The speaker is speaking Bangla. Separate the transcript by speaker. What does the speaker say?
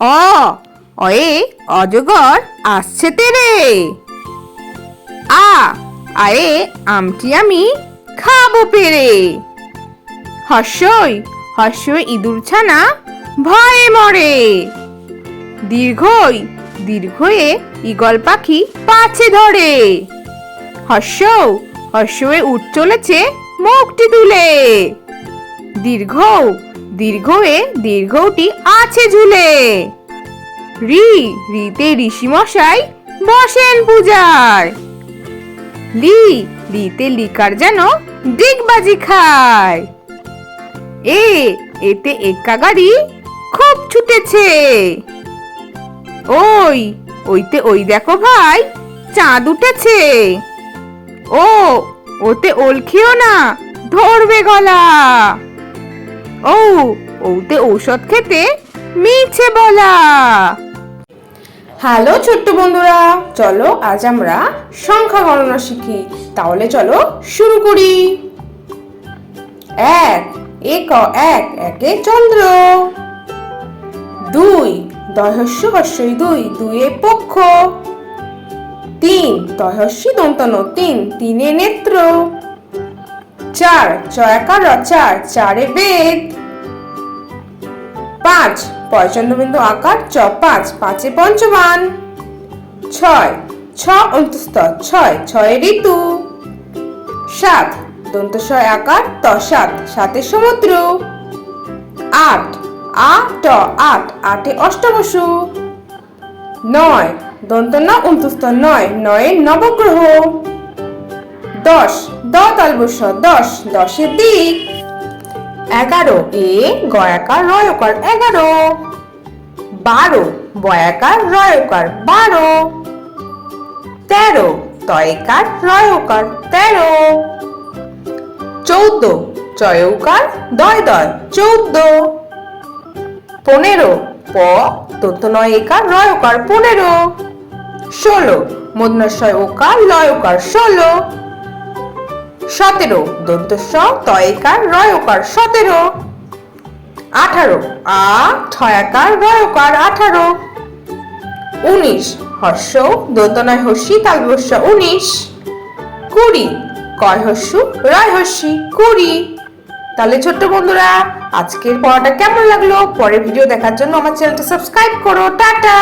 Speaker 1: অ, অয়ে, অজগর আসছে তেরে। আ, আয়ে, আমটি আমি খাব পেরে। হর্ষই হর্ষই ইঁদুর ছানা ভয়ে মরে। দীর্ঘই, দীর্ঘয়ে ঈগল পাখি পাছে ধরে। হর্ষ হর্ষয়ে উঠ চলেছে মুখটি তুলে। দীর্ঘ দীর্ঘয়ে দীর্ঘটি আছে ঝুলে। রি, রিতে ঋষি মশাই বসেন পূজায় লি লিতে লিকার যেন ডিগবাজি খায়। এ, এতে একা গাড়ি খুব ছুটেছে। ওই, ওইতে ওই দেখো ভাই, চাঁদ উঠেছে। ও, ওতে ওলখিও না, ধরবে গলা। ও, ওতে ঔষধ খেতে মিছে বলা। হ্যালো ছোট্ট বন্ধুরা, চলো আজ আমরা সংখ্যা গণনা শিখি। তাহলে চলো শুরু করি। এক এক এক, একে চন্দ্র। দুই, দহস্য হস্যই দুই, দুয়ে পক্ষ। তিন, দহস্যি দন্তন, তিন, তিনে নেত্র। চার, চয়াকার চার চারে বেদ পাঁচ, পয়চন্দ্রবিন্দু আকার, চ পাঁচ, পাঁচে পঞ্চমান। ছয়, ছ অন্তস্থ ছয় ছয় ঋতু। সাত, দন্তস্বয় আকার, ত সাত, সাতে সমুদ্র। আট, আ, ট, আট, আটে অষ্টবসু নয়, দন্ত ন অন্তস্থ নয়, নয়ে নবগ্রহ। দশ দ তালবস্য দশ দশের দিক। এগারো, এ, গয়াকার, রয়কার, এগারো। বারো, বয়াকার, রয়কার, বারো। তেরো, তয়কার, রয়কার, তেরো। চৌদ্দ, চয়ৌকার, দয় দয়, চৌদ্দ। পনেরো, প তথ্য নয় একার রয়কার, পনেরো। ষোলো মধ্নশয় ওকার লয়কার, ষোলো। সতেরো, দন্তস্ব, তয়কার, রয়কার, সতেরো। আঠারো, আ, ছয়াকার, রয়কার, আঠারো। উনিশ, হর্ষ, দন্তনয় হস্যি, তালবস্য, উনিশ। কুড়ি, কয় হস্যু, রয় হস্যি, কুড়ি। তাহলে ছোট্ট বন্ধুরা, আজকের পড়াটা কেমন লাগল? পরের ভিডিও দেখার জন্য আমার চ্যানেলটা সাবস্ক্রাইব করো। টাটা!